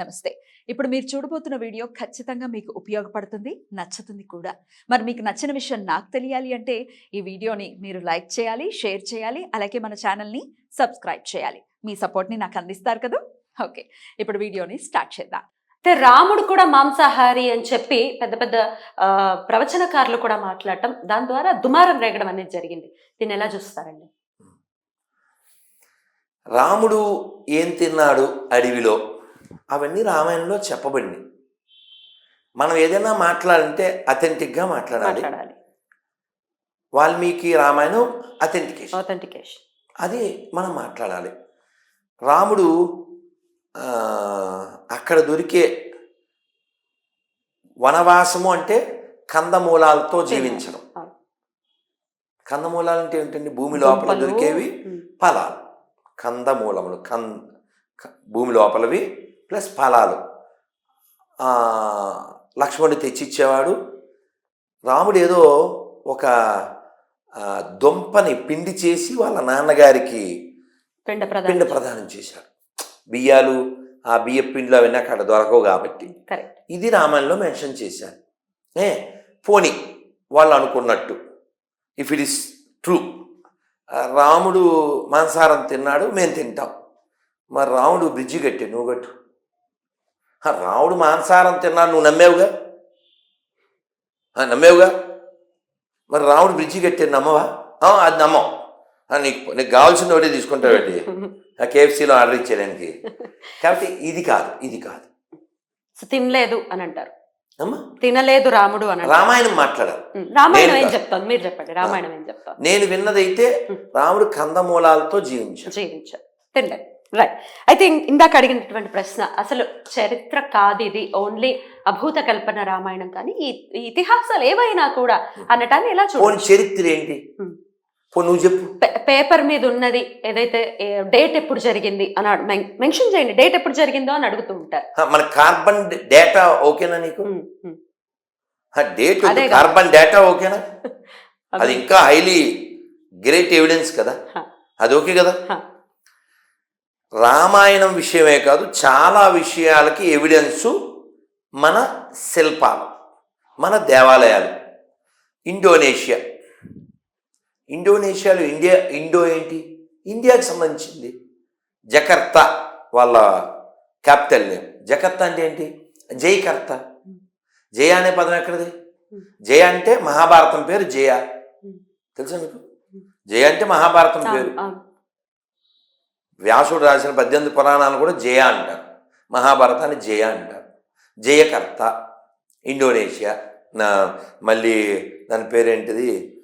నమస్తే. ఇప్పుడు మీరు చూడబోతున్న వీడియో ఖచ్చితంగా మీకు ఉపయోగపడుతుంది నచ్చుతుంది కూడా. మరి మీకు నచ్చిన విషయం నాకు తెలియాలి అంటే ఈ వీడియోని మీరు లైక్ చేయాలి షేర్ చేయాలి అలాగే మన ఛానల్ని సబ్స్క్రైబ్ చేయాలి. మీ సపోర్ట్ని నాకు అందిస్తారు కదా? ఓకే. ఇప్పుడు వీడియోని స్టార్ట్ చేద్దాం. అయితే రాముడు కూడా మాంసాహారి అని చెప్పి పెద్ద పెద్ద ప్రవచనకారులు కూడా మాట్లాడటం దాని ద్వారా దుమారం రేగడం అనేది జరిగింది. దీన్ని ఎలా చూస్తారండి? రాముడు ఏం తిన్నాడు అడవిలో? అవన్నీ రామాయణంలో చెప్పబడింది మనం ఏదైనా మాట్లాడాలంటే అథెంటిక్గా మాట్లాడాలి. వాల్మీకి రామాయణం అథెంటికేషన్ ఆథెంటికేషన్ అది మనం మాట్లాడాలి. రాముడు అక్కడ దొరికే వనవాసము అంటే కందమూలాలతో జీవించడం. కందమూలాలు అంటే ఏంటండి భూమి లోపల దొరికేవి ఫలాలు. కందమూలములు క- భూమి లోపలవి ప్లస్ ఫలాలు. లక్ష్మణుడు తెచ్చిచ్చేవాడు. రాముడు ఏదో ఒక దుంపని పిండి చేసి వాళ్ళ నాన్నగారికి పిండ పిండ ప్రధాన ప్రదానం చేశాడు. బియ్యాలు ఆ బియ్య పిండిలు అవన్నీ అక్కడ దొరకవు కాబట్టి. ఇది రామాయణంలో మెన్షన్ చేశారు. ఏ పోని వాళ్ళు అనుకున్నట్టు. If it is true. రాముడు మాంసాహారం తిన్నాడు మేము తింటాం. మరి రాముడు బ్రిడ్జి కట్టి నువ్వు కట్టు. రాముడు మాంసాహారం తిన్నాడు నువ్వు నమ్మేవుగా? నమ్మేవుగా? మరి రాముడు బ్రిడ్జి కట్టి నమ్మవా? ఆ, అది నమ్మం. నీకు నీకు కావాల్సిన ఒకటి తీసుకుంటావేంటి? ఆ కేఎఫ్సీలో ఆర్డర్ ఇచ్చేయడానికి కాబట్టి ఇది కాదు ఇది కాదు. తినలేదు అని అంటారు. అమ్మా. తినలేదు రాముడు అని రామాయణం మాట్లాడాలి ఉమ్, రామాయణం ఏం. చెప్తాను? మీరు చెప్పండి రామాయణం ఏం చెప్తాను నేను విన్నదైతే రాముడు కందమూలాలతో జీవించాడు. జీవించారు తినలేదు. రైట్ అయితే ఇందాక అడిగినటువంటి ప్రశ్న అసలు చరిత్ర కాదు ఇది. ఓన్లీ అభూత కల్పన రామాయణం కానీ ఈ ఇతిహాసాలు ఏవైనా కూడా అనటాన్ని ఎలా చూడండి చరిత్ర ఏంటి? నువ్వు చెప్పు. పేపర్ మీద ఉన్నది ఏదైతే డేట్ ఎప్పుడు జరిగింది అని మెన్షన్ చేయండి. డేట్ ఎప్పుడు జరిగిందో అని అడుగుతూ ఉంటారు. మన కార్బన్ డేటా ఓకేనా నీకు. డేట్. కార్బన్ డేటా ఓకేనా? అది. ఇంకా హైలీ గ్రేట్ ఎవిడెన్స్ కదా. అది ఓకే కదా. రామాయణం విషయమే కాదు చాలా విషయాలకి ఎవిడెన్సు మన శిల్పాలు మన దేవాలయాలు. ఇండోనేషియా. ఇండోనేషియాలో ఇండియా ఇండో ఏంటి? ఇండియాకి సంబంధించింది. జకర్తా వాళ్ళ క్యాపిటల్ నేమ్. జకర్తా అంటే ఏంటి? జయకర్త. జయ అనే పదం ఎక్కడిది? జయ అంటే మహాభారతం పేరు జయ. తెలుసా మీకు? జయ అంటే మహాభారతం పేరు. వ్యాసుడు రాసిన పద్దెనిమిది పురాణాలు కూడా జయ అంటారు. మహాభారతాన్ని జయ అంటారు. జయకర్త ఇండోనేషియా నా మళ్ళీ దాని పేరేంటిది?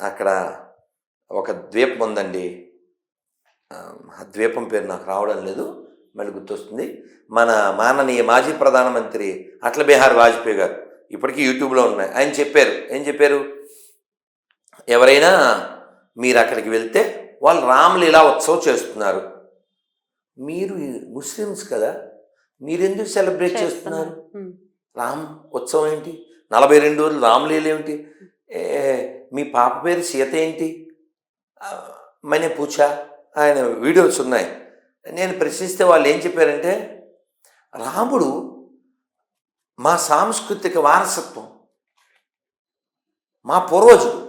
అక్కడ ఒక ద్వీపం ఉందండి. ఆ, ఆ ద్వీపం పేరు నాకు రావడం లేదు మళ్ళీ గుర్తొస్తుంది. మన మాననీయ మాజీ ప్రధానమంత్రి అటల్ బిహారీ వాజ్పేయి గారు ఇప్పటికీ యూట్యూబ్లో ఉన్నాయి. ఆయన చెప్పారు. ఏం చెప్పారు? ఎవరైనా మీరు అక్కడికి వెళ్తే వాళ్ళు రామ్లీలా ఉత్సవం చేస్తున్నారు. మీరు ముస్లిమ్స్ కదా మీరెందుకు సెలబ్రేట్ చేస్తున్నారు. రామ్ ఉత్సవం ఏంటి? నలభై రెండు రోజులు రామ్లీల ఏమిటి? ఏ, మీ పాప పేరు సీత ఏంటి? మనే పూచా ఆయన వీడియోస్ ఉన్నాయి. నేను ప్రశ్నిస్తే వాళ్ళు ఏం చెప్పారంటే రాముడు మా సాంస్కృతిక వారసత్వం మా పూర్వజుడు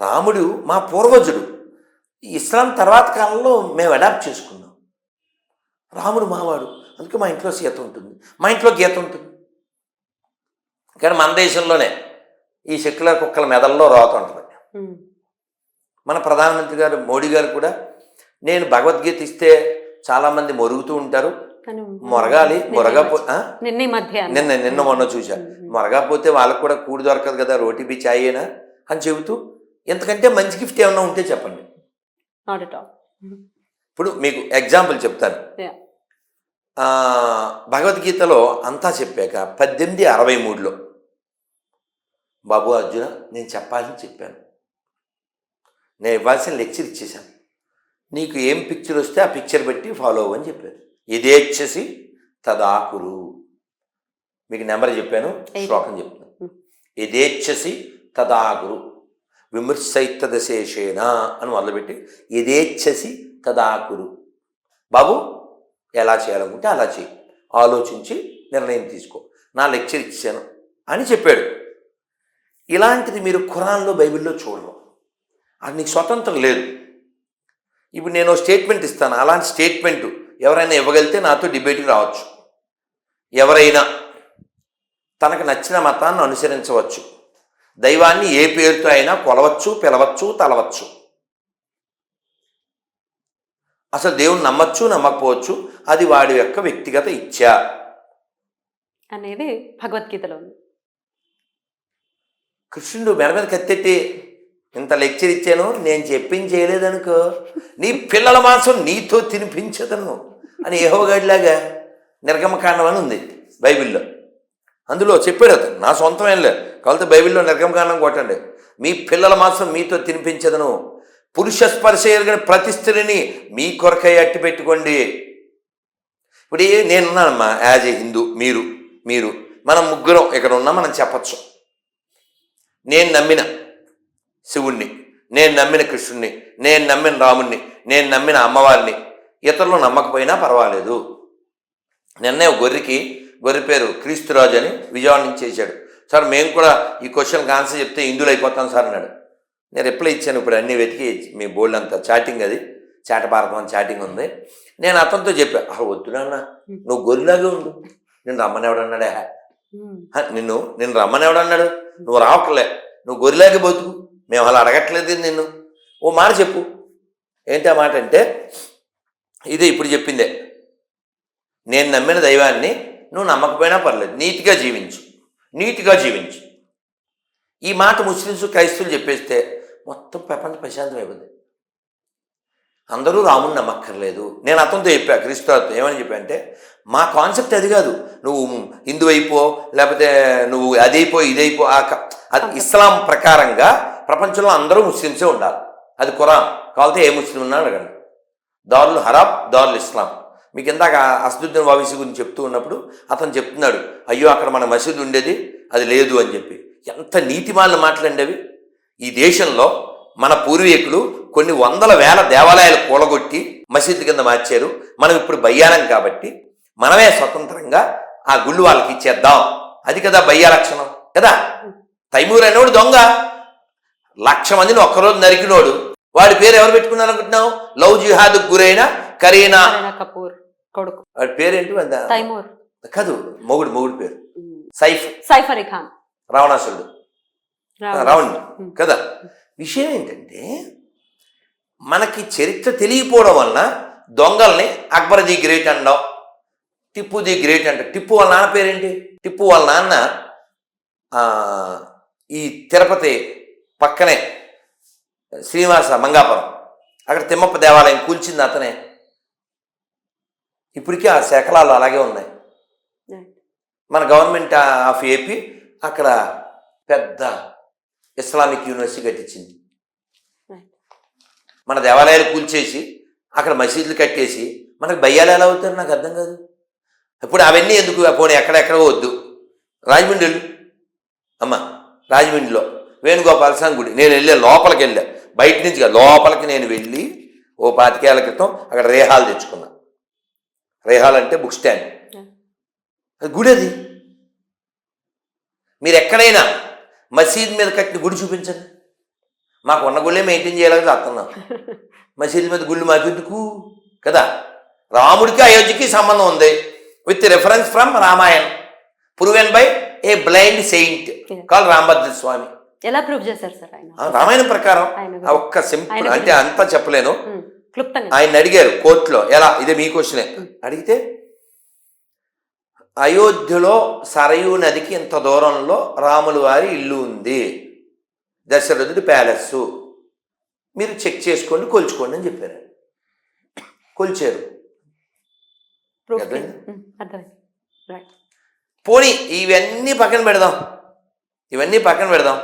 రాముడు మా పూర్వజుడు. ఇస్లాం తర్వాత కాలంలో మేము అడాప్ట్ చేసుకున్నాం. రాముడు మావాడు. అందుకే మా ఇంట్లో సీత ఉంటుంది. మా ఇంట్లో గీత ఉంటుంది. కానీ మన దేశంలోనే ఈ సెక్యులర్ కుక్కల మెదల్లో రోత ఉంటుంది. మన ప్రధానమంత్రి గారు మోడీ గారు కూడా నేను భగవద్గీత ఇస్తే చాలామంది మొరుగుతూ ఉంటారు. మొరగాలి మొరగపో నిన్న. నిన్న మొన్న చూశా. మొరగపోతే వాళ్ళకు కూడా కూడి దొరకదు కదా రోటీ బి చాయేనా అని చెబుతూ ఎంతకంటే మంచి గిఫ్ట్ ఏమన్నా ఉంటే చెప్పండి. At all. ఉమ్. ఇప్పుడు మీకు ఎగ్జాంపుల్ చెప్తాను భగవద్గీతలో అంతా చెప్పాక పద్దెనిమిది అరవై మూడులో బాబు అర్జున నేను చెప్పాలని చెప్పాను నేను ఇవ్వాల్సిన లెక్చర్ ఇచ్చేశాను నీకు ఏం పిక్చర్ వస్తే ఆ పిక్చర్ పెట్టి ఫాలో అవ్వని చెప్పారు ఇదేచ్చేసి తదాకురు మీకు నెంబర్ చెప్పాను. శ్లోకం చెప్తాను Hmm. ఇదేచ్ఛసి తదాగురు విమర్శైతదశేషేణ అని మొదలుపెట్టి యథేచ్ఛసి తదాకురు. బాబు ఎలా చేయాలనుకుంటే అలా చేయి ఆలోచించి నిర్ణయం తీసుకో. నా లెక్చర్ ఇచ్చాను అని చెప్పాడు. ఇలాంటిది మీరు ఖురాన్లో బైబిల్లో చూడరు. అది నీకు స్వతంత్రం లేదు. ఇప్పుడు నేను స్టేట్మెంట్ ఇస్తాను. అలాంటి స్టేట్మెంట్ ఎవరైనా ఇవ్వగలిగితే నాతో డిబేట్కి రావచ్చు. ఎవరైనా తనకు నచ్చిన మతాన్ని అనుసరించవచ్చు. దైవాన్ని ఏ పేరుతో అయినా కొలవచ్చు పిలవచ్చు తలవచ్చు. అసలు దేవుని నమ్మచ్చు నమ్మకపోవచ్చు అది వాడి యొక్క వ్యక్తిగత ఇచ్ఛ అనేది భగవద్గీతలో ఉంది. కృష్ణుడు మెడ మీద కత్తెట్టి ఇంత లెక్చర్ ఇచ్చాను నేను చెప్పింది చేయలేదనుకో నీ పిల్లల మాంసం నీతో తినిపించదను అని ఏహోగాడిలాగా నిర్గమకాండం అని ఉంది బైబిల్లో. అందులో చెప్పాడు అతను నా సొంతం ఏం లేదు కాబట్టి బైబిల్లో నిర్గమకాండం కొట్టండి. మీ పిల్లల మాత్రం మీతో తినిపించదను. పురుష స్పర్శ ఎరగని ప్రతి స్త్రీని మీ కొరకై అట్టి పెట్టుకోండి. ఇప్పుడు ఏ నేనున్నానమ్మా యాజ్ ఏ హిందూ మీరు మీరు మనం ముగ్గురం ఇక్కడ ఉన్నా మనం చెప్పచ్చు. నేను నమ్మిన శివుణ్ణి నేను నమ్మిన కృష్ణుణ్ణి నేను నమ్మిన రాముణ్ణి నేను నమ్మిన అమ్మవారిని ఇతరులు నమ్మకపోయినా పర్వాలేదు. నిన్నే ఒక గొర్రెకి గొర్రె పేరు క్రీస్తురాజు అని విజయవాడ నుంచి చేశాడు. సార్ మేము కూడా ఈ క్వశ్చన్కి ఆన్సర్ చెప్తే హిందువులు అయిపోతాం సార్ అన్నాడు. నేను రిప్లై ఇచ్చాను ఇప్పుడు అన్నీ వెతికి మీ బోల్డ్ అంతా చాటింగ్ అది చాట భారతం అని చాటింగ్ ఉంది. నేను అతనితో చెప్పా అసలు వద్దు నాన్న నువ్వు గొర్రెలాగే ఉండు. నేను రమ్మని ఎవడన్నాడే నిన్ను నిన్ను రమ్మని ఎవడన్నాడు నువ్వు రావట్లే నువ్వు గొర్రెలాగే బతుకు. మేము అలా అడగట్లేదు నిన్ను? ఓ మాట చెప్పు. ఏంటి ఆ మాట అంటే ఇదే ఇప్పుడు చెప్పిందే. నేను నమ్మిన దైవాన్ని నువ్వు నమ్మకపోయినా పర్లేదు. నీతిగా జీవించు. నీతిగా జీవించు. ఈ మాట ముస్లిమ్స్ క్రైస్తవులు చెప్పేస్తే మొత్తం ప్రపంచ ప్రశాంతం అయిపోతుంది అందరూ రాముని నమ్మక్కర్లేదు. నేను అతనితో చెప్పా క్రీస్తుతో ఏమని చెప్పా అంటే మా కాన్సెప్ట్ అది కాదు. నువ్వు హిందూ అయిపో లేకపోతే నువ్వు అదైపో ఇదైపో ఆ క- అది ఇస్లాం ప్రకారంగా ప్రపంచంలో అందరూ ముస్లిమ్సే ఉండాలి. అది ఖురాన్. కావాలంటే ఏ ముస్లిం ఉన్నా అడగండి. దారుల్ హరాబ్ దారుల్ ఇస్లాం. మీకు ఇందాక అసదుద్దీన్ వావిసి గురించి చెప్తూ ఉన్నప్పుడు అతను చెప్తున్నాడు అయ్యో అక్కడ మన మసీదు ఉండేది అది లేదు అని చెప్పి. ఎంత నీతిమాలను మాట్లాడేవి ఈ దేశంలో మన పూర్వీకులు కొన్ని వందల వేల దేవాలయాలు కూలగొట్టి మసీదు కింద మార్చారు. మనం ఇప్పుడు బయ్యాలం కాబట్టి మనమే స్వతంత్రంగా ఆ గుళ్ళు వాళ్ళకి ఇచ్చేద్దాం. అది కదా బయ్యా లక్షణం కదా? తైమూర్ అనేవాడు దొంగ. లక్ష మందిని ఒక్కరోజు నరికినోడు. వాడి పేరు ఎవరు పెట్టుకున్నారు అనుకుంటున్నావు లవ్ జిహాద్ గురైన కరీనా కరీనా కపూర్. కొడుకు. వాడి పేరేంటి తైమూర్. కాదు మొగుడు మొగుడు పేరు. సైఫ్ సైఫ్. అలీ ఖాన్. రావణాసురుడు. రావణ్. కదా? విషయం ఏంటంటే మనకి చరిత్ర తెలియపోవడం వలన దొంగల్ని అక్బర్ ది గ్రేట్ అండం టిప్పు ది గ్రేట్ అంట. టిప్పు వాళ్ళ నాన్న పేరేంటి? టిప్పు వాళ్ళ నాన్న ఆ, ఈ తిరుపతి పక్కనే శ్రీనివాస మంగాపురం. అక్కడ తిమ్మప్ప దేవాలయం కూల్చింది అతనే. ఇప్పటికీ ఆ శకలాలు అలాగే ఉన్నాయి. మన గవర్నమెంట్ ఆఫ్ ఏపీ అక్కడ పెద్ద ఇస్లామిక్ యూనివర్సిటీ కట్టించింది. మన దేవాలయాలు కూల్చేసి అక్కడ మసీదులు కట్టేసి మనకు భయ్యాలు ఎలా అవుతారు నాకు అర్థం కాదు. ఇప్పుడు అవన్నీ ఎందుకు? పోనీ ఎక్కడెక్కడ వద్దు రాజమండ్రి అమ్మ రాజమండ్రిలో. వేణుగోపాల స్వామి గుడి. నేను వెళ్ళే లోపలికి వెళ్ళా బయట నుంచి లోపలికి నేను వెళ్ళి ఓ పాతికేళ్ళ క్రితం అక్కడ రేహాలు తెచ్చుకున్నా. రేహాల్ అంటే బుక్ స్టాండ్. అది గుడి అది మీరు ఎక్కడైనా మసీద్ మీద కట్టిన గుడి చూపించండి. మాకు ఉన్న గుళ్ళే మెయింటైన్ చేయాలని చెప్తున్నాం మసీద్ మీద గుళ్ళు మాకెందుకు? కదా? రాముడికి అయోధ్యకి సంబంధం ఉంది. With reference from Ramayan proven by a blind saint call Rambhadra Swami ఎలా ప్రూవ్ చేశారు సార్ రామాయణం ప్రకారం ఒక్క సింపుల్ అంటే అంతా చెప్పలేను. ఉమ్. క్లుప్తంగా. ఆయన అడిగారు కోర్టులో ఎలా? ఇదే మీ క్వశ్చనే. అడిగితే అయోధ్యలో సరయూ నదికి ఇంత దూరంలో రాముల వారి ఇల్లు ఉంది. దశరథుడి ప్యాలెస్ మీరు చెక్ చేసుకోండి కొలుచుకోండి అని చెప్పారు. కొలిచారు. పోనీ ఇవన్నీ పక్కన పెడదాం. ఇవన్నీ పక్కన పెడదాం.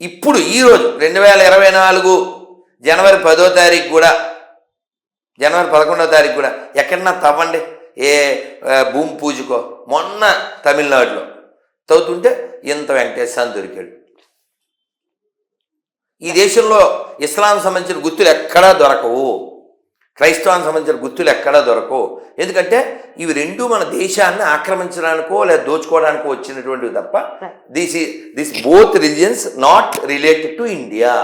ఇప్పుడు ఈరోజు రెండు వేల ఇరవై నాలుగు జనవరి పదో తారీఖు కూడా జనవరి పదకొండవ తారీఖు కూడా ఎక్కడన్నా తవ్వండి. ఏ భూమి పూజకో. మొన్న తమిళనాడులో తవ్వుతుంటే ఇంత వెంకటేశ్వర దొరికాడు. ఈ దేశంలో ఇస్లాం సంబంధించిన గుర్తులు ఎక్కడా దొరకవు. క్రైస్తవానికి సంబంధించిన గుర్తులు ఎక్కడా దొరకవు. ఎందుకంటే ఇవి రెండు మన దేశాన్ని ఆక్రమించడానికో లేదా దోచుకోవడానికో వచ్చినటువంటివి తప్ప. This this both religions not related to India.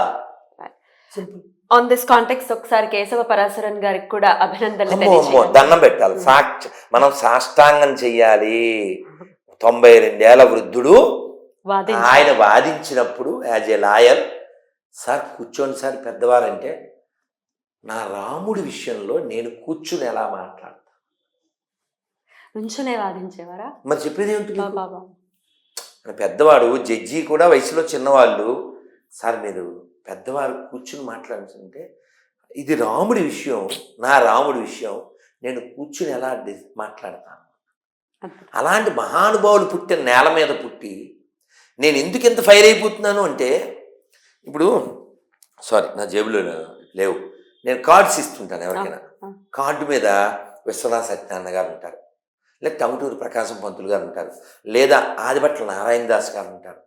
On this context ఒకసారి కేశవ పరాశరన్ గారికి కూడా అభినందనలు. దండం పెట్టాలి. సాక్ష మనం సాష్టాంగం చెయ్యాలి. తొంభై రెండేళ్ళ వృద్ధుడు. ఆయన వాదించినప్పుడు యాజ్ ఏ లాయర్ సార్ కూర్చోండి సార్ పెద్దవారంటే నా రాముడి విషయంలో నేను కూర్చుని ఎలా మాట్లాడతా? నుంచునే వాదించేవారా? మరి చెప్పేది ఏమిటి ఆయన పెద్దవాడు జడ్జి కూడా వయసులో చిన్నవాళ్ళు. సార్ మీరు పెద్దవారు కూర్చుని మాట్లాడుతుంటే ఇది రాముడి విషయం నా రాముడి విషయం నేను కూర్చుని ఎలా మాట్లాడతాను. అలాంటి మహానుభావులు పుట్టిన నేల మీద పుట్టి నేను ఎందుకు ఎంత ఫైర్ అయిపోతున్నాను అంటే ఇప్పుడు సారీ నా జేబులో లేవు. నేను కార్డ్స్ ఇస్తుంటాను ఎవరికైనా. కార్డు మీద విశ్వనాథ సత్యనారాయణ గారు ఉంటారు. లేదా టంగుటూరు ప్రకాశం పంతులు గారు ఉంటారు. లేదా ఆదిభట్ల నారాయణ దాస్ గారు ఉంటారు.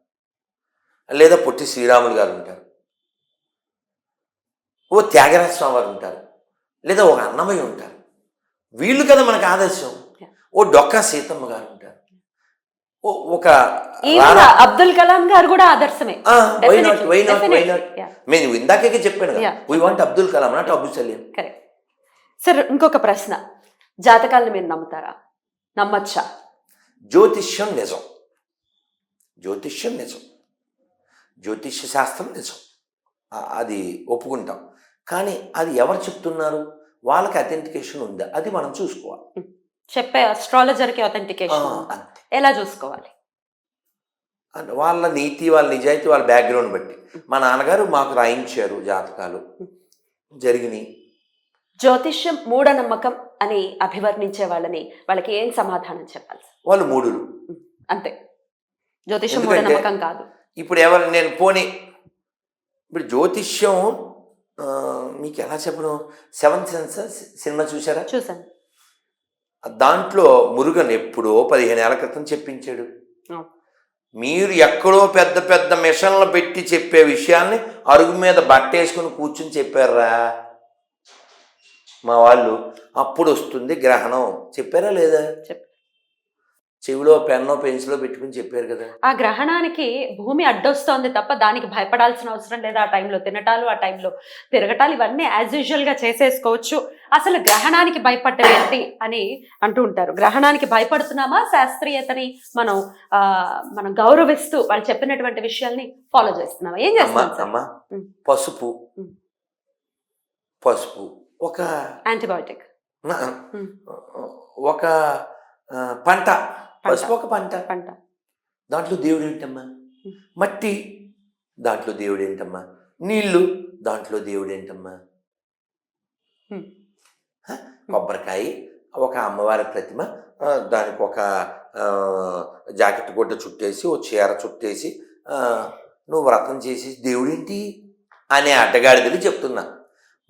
లేదా పొట్టి శ్రీరాములు గారు ఉంటారు. ఓ త్యాగరాజ స్వామి వారు ఉంటారు. లేదా ఒక అన్నమయ్య ఉంటారు. వీళ్ళు కదా మనకు ఆదర్శం. ఓ డొక్కా సీతమ్మ గారు ఉంటారు. ఓ ఒక అబ్దుల్ కలాం గారు కూడా ఆదర్శమే? Yeah. నేను ఇందాకే చెప్పాను. We want Abdul Kalam not Abu Salim. Correct sir ఇంకొక ప్రశ్న. జాతకాలను మీరు నమ్ముతారా? నమ్మచ్చా? జ్యోతిష్యం నిజం. జ్యోతిష్యం నిజం. జ్యోతిష్య శాస్త్రం నిజం. అది ఒప్పుకుంటాం. కానీ అది ఎవరు చెప్తున్నారు? వాళ్ళకి అథెంటికేషన్ ఉందా? అది మనం చూసుకోవాలి. చెప్పే అస్ట్రాలజర్కి అథెంటికేషన్ అంతే. ఎలా చూసుకోవాలి? వాళ్ళ నీతి వాళ్ళ నిజాయితీ వాళ్ళ బ్యాక్గ్రౌండ్ బట్టి. మా నాన్నగారు మాకు రాయించారు జాతకాలు. జరిగినాయి. జ్యోతిష్యం మూఢనమ్మకం అని అభివర్ణించే వాళ్ళని వాళ్ళకి ఏం సమాధానం చెప్పాలి? వాళ్ళు మూడులు అంతే. జ్యోతిష్యం మూఢనమ్మకం కాదు. ఇప్పుడు ఎవరు నేను పోని ఇప్పుడు జ్యోతిష్యం మీకు ఎలా చెప్పను? సెవెంత్ సెన్స్ సినిమా చూసారా చూసాను దాంట్లో మురుగన్ ఎప్పుడో పదిహేను ఏళ్ళ క్రితం చెప్పించాడు. మీరు ఎక్కడో పెద్ద పెద్ద మిషన్లు పెట్టి చెప్పే విషయాల్ని అరుగు మీద బట్ట వేసుకుని కూర్చుని చెప్పారా? మా వాళ్ళు అప్పుడు వస్తుంది గ్రహణం. చెప్పారా లేదా? చెప్పారు. చెవిలో పెన్నో పెన్సిలో పెట్టుకుని చెప్పారు కదా. ఆ గ్రహణానికి భూమి అడ్డొస్తోంది తప్ప దానికి భయపడాల్సిన అవసరం లేదు ఆ టైంలో. తినటాలు ఆ టైంలో. తిరగటాలు ఇవన్నీ యాజ్ యూజువల్గా చేసేసుకోవచ్చు. అసలు గ్రహణానికి భయపడ్డవేంటి అని అంటూ ఉంటారు. గ్రహణానికి భయపడుతున్నామా? శాస్త్రీయతని మనం ఆ మనం గౌరవిస్తూ వాళ్ళు చెప్పినటువంటి విషయాల్ని ఫాలో చేస్తున్నామా? ఏం చేస్తున్నాం. పసుపు. పసుపు. ఒక యాంటీబయాటిక్. ఒక పంట. పసుపు ఒక పంట. పంట. దాంట్లో దేవుడు ఏంటమ్మా. మట్టి. దాంట్లో దేవుడు ఏంటమ్మా? నీళ్ళు దాంట్లో దేవుడు ఏంటమ్మా? కొబ్బరికాయ. ఒక అమ్మవారి ప్రతిమ. దానికి ఒక జాకెట్ గుడ్డ చుట్టేసి ఓ చీర చుట్టేసి నువ్వు వ్రతం చేసి దేవుడేంటి? అనే అడ్డగాడిదలు చెప్తున్నా.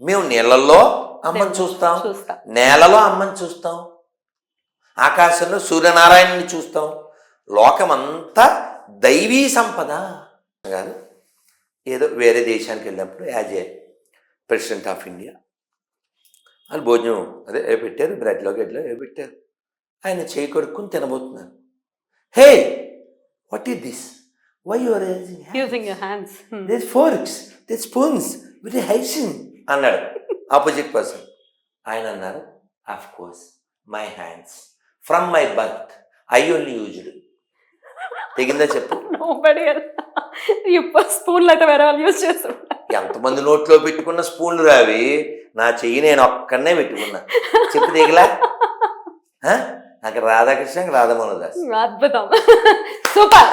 మేము నీళ్ళల్లో అమ్మని చూస్తా. నేలలో అమ్మని చూస్తాం. ఆకాశంలో సూర్యనారాయణని చూస్తాం. లోకమంతా దైవీ సంపద. గారు ఏదో వేరే దేశానికి వెళ్ళినప్పుడు as a president of India. వాళ్ళు భోజనం అదే ఏ పెట్టారు బ్రెడ్లో గెడ్లో ఏ పెట్టారు. ఆయన చేయి కొడుకుని తినబోతున్నారు. Hey what is this? Why your using your hands this forks this spoons very hygiene అన్నాడు. ఆపోజిట్ పర్సన్ ఆయన అన్నారు of course my hands from my birth I only used తెగిందా చెప్పు? స్పూన్లు అయితే వేరే వాళ్ళు యూజ్ చేస్తుంటారు ఎంతమంది నోట్లో పెట్టుకున్న స్పూన్లు రావి నా చెయ్యి నేను ఒక్కడనే పెట్టుకున్నా. చెప్పు దిగలా? నాకు రాధాకృష్ణ రాధమోహన్ దాస్. అద్భుతం. సూపర్.